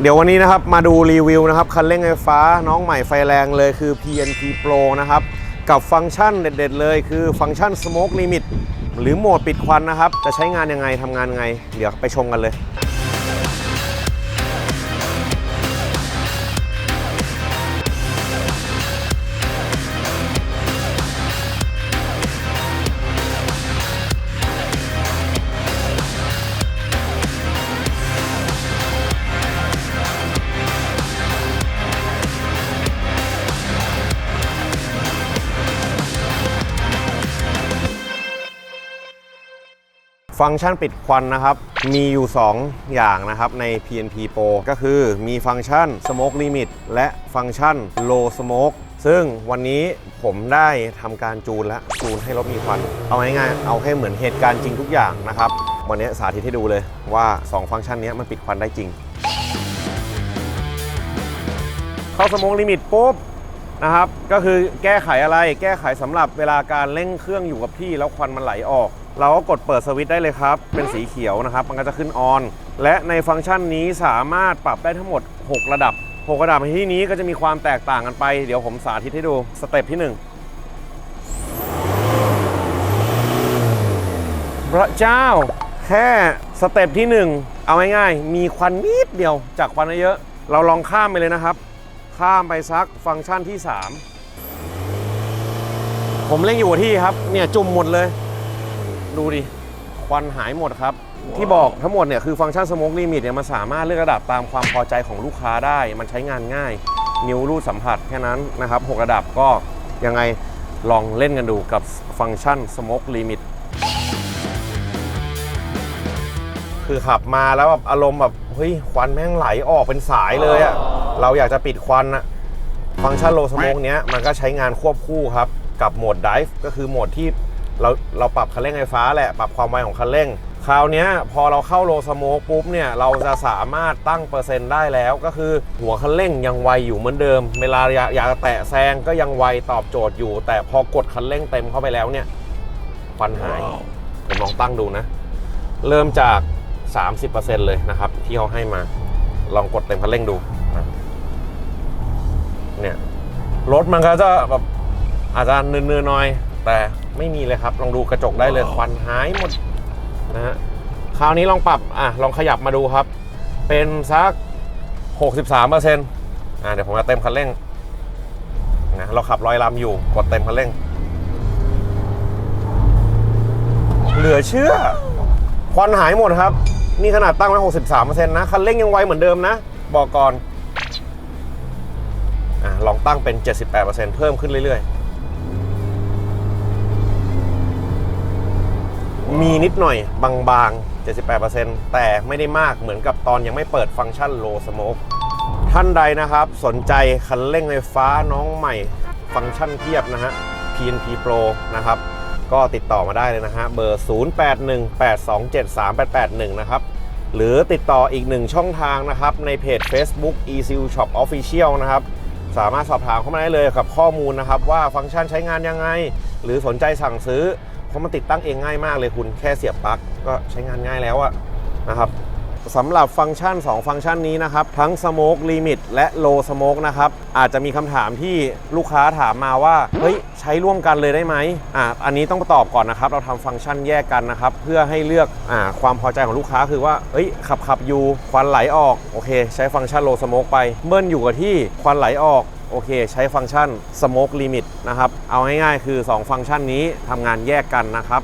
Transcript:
เดี๋ยววันนี้นะครับมาดูรีวิวนะครับคันเร่งไฟฟ้าน้องใหม่ไฟแรงเลยคือ PNP Pro นะครับกับฟังก์ชันเด็ด ๆ เลยคือฟังก์ชัน Smoke Limit หรือโหมดปิดควันนะครับ จะใช้งานยังไงทำงานยังไง เดี๋ยวไปชมกันเลย ฟังก์ชันปิดควันนะครับ มีอยู่ 2 อย่างนะครับใน PNP Pro ก็คือมีฟังก์ชัน Smoke Limit และฟังก์ชัน Low Smoke ซึ่งวันนี้ผมได้ทำการจูนและจูนให้รถมีควัน เอาง่ายๆเอาให้เหมือนเหตุการณ์จริงทุกอย่างนะครับ วันนี้สาธิตให้ดูเลยว่า 2 ฟังก์ชันนี้มันปิดควันได้จริง เข้าสโมองลิมิตปุ๊บนะครับ ก็คือแก้ไขอะไรแก้ไขสำหรับเวลาการเร่งเครื่องอยู่กับที่แล้วควันมันไหลออก เราก็กดเปิดสวิตช์ได้เลยครับ เป็นสีเขียวนะครับ มันก็จะขึ้นออน และในฟังก์ชันนี้สามารถปรับได้ทั้งหมด 6 ระดับ 6 ระดับในที่นี้ก็จะมีความแตกต่างกันไป เดี๋ยวผมสาธิตให้ดู สเต็ปที่ 1 พระเจ้า แค่สเต็ปที่ 1 เอาง่ายๆ มีควันนิดเดียวจากควันเยอะ เราลองข้ามไปเลยนะครับ ข้ามไปซักฟังก์ชันที่ 3 ผมเล่นอยู่ที่ครับ เนี่ยจุ่มหมดเลย ดูดิ ควันหายหมดครับ ที่บอกทั้งหมดเนี่ยคือฟังก์ชัน Smoke Limit เนี่ยมันสามารถเลือกระดับตามความพอใจของลูกค้าได้ มันใช้งานง่าย นิ้วรูดสัมผัสแค่นั้นนะครับ 6 ระดับก็ยังไงลองเล่นกันดูกับฟังก์ชัน Smoke Limit คือขับมาแล้วแบบอารมณ์แบบเฮ้ยควันแม่งไหลออกเป็นสายเลยอะเราอยากจะปิดควันอะฟังก์ชันโลสโมกเนี้ยมันก็ใช้งานควบคู่ครับ กับโหมด Dive ก็คือโหมดที่ เราเราปรับคันเร่งไฟฟ้าแหละปรับความไวของคันเร่ง คราวเนี้ยพอเราเข้าโลสโมกปุ๊บเนี่ยเราจะสามารถตั้งเปอร์เซ็นต์ได้แล้ว ก็คือหัวคันเร่งยังไวอยู่เหมือนเดิม เวลาอยากอยากจะแตะแซงก็ยังไวตอบโจทย์อยู่ แต่พอกดคันเร่งเต็มเข้าไปแล้วเนี่ยควันหายผมลองตั้งดูนะ เริ่มจาก 30%เลยนะครับ ที่เขาให้มาลองกดเต็มคันเร่งดูอะเนี่ยรถมันก็จะแบบอาจจะเนือๆหน่อย แต่ไม่มีเลยครับ ลองดูกระจกได้เลยควันหายหมดนะฮะคราวนี้ลองปรับอะลองขยับมาดูครับ เป็นสัก 63%อะเดี๋ยวผมจะเต็มคันเร่งนะเราขับร้อยลำอยู่กดเต็มคันเร่ง เหลือเชื่อ ควันหายหมดครับ นี่ขนาดตั้งไว้ 63%นะ คันเร่งยังไวเหมือนเดิมนะ บอกก่อนอะลองตั้งเป็น 78%เพิ่มขึ้นเรื่อยๆ มีนิดหน่อยบางๆ 78%แต่ไม่ได้มากเหมือนกับตอนยังไม่เปิดฟังก์ชัน low smoke ท่านใดนะครับ สนใจคันเร่งไฟฟ้าน้องใหม่ ฟังก์ชันเทียบนะฮะ PNP Pro นะครับก็ติดต่อมาได้เลยนะฮะ เบอร์ 0818273881 นะครับ หรือติดต่ออีกหนึ่งช่องทางนะครับ ในเพจ Facebook ECU Shop Official นะครับ สามารถสอบถามเข้ามาได้เลยกับข้อมูลนะครับ ว่าฟังก์ชันใช้งานยังไง หรือสนใจสั่งซื้อเพราะมันติดตั้งเองง่ายมากเลยคุณแค่เสียบปลั๊กก็ใช้งานง่ายแล้วอะนะครับ สำหรับฟังก์ชัน 2 ฟังก์ชันนี้นะครับ ทั้ง Smoke Limit และ Low Smoke นะครับ อาจจะมีคำถามที่ลูกค้าถามมาว่า เฮ้ย ใช้ร่วมกันเลยได้ไหมอ่าอันนี้ต้องตอบก่อนนะครับ เราทำฟังก์ชันแยกกันนะครับ เพื่อให้เลือกอ่าความพอใจของลูกค้าคือว่า เฮ้ย ขับขับอยู่ ควันไหลออก โอเค ใช้ฟังก์ชัน Low Smoke ไป เบิ้ลอยู่กับที่ ควันไหลออกโอเค ใช้ฟังก์ชัน Smoke Limit นะครับ เอาง่ายๆ คือ 2 ฟังก์ชันนี้ทำงานแยกกันนะครับ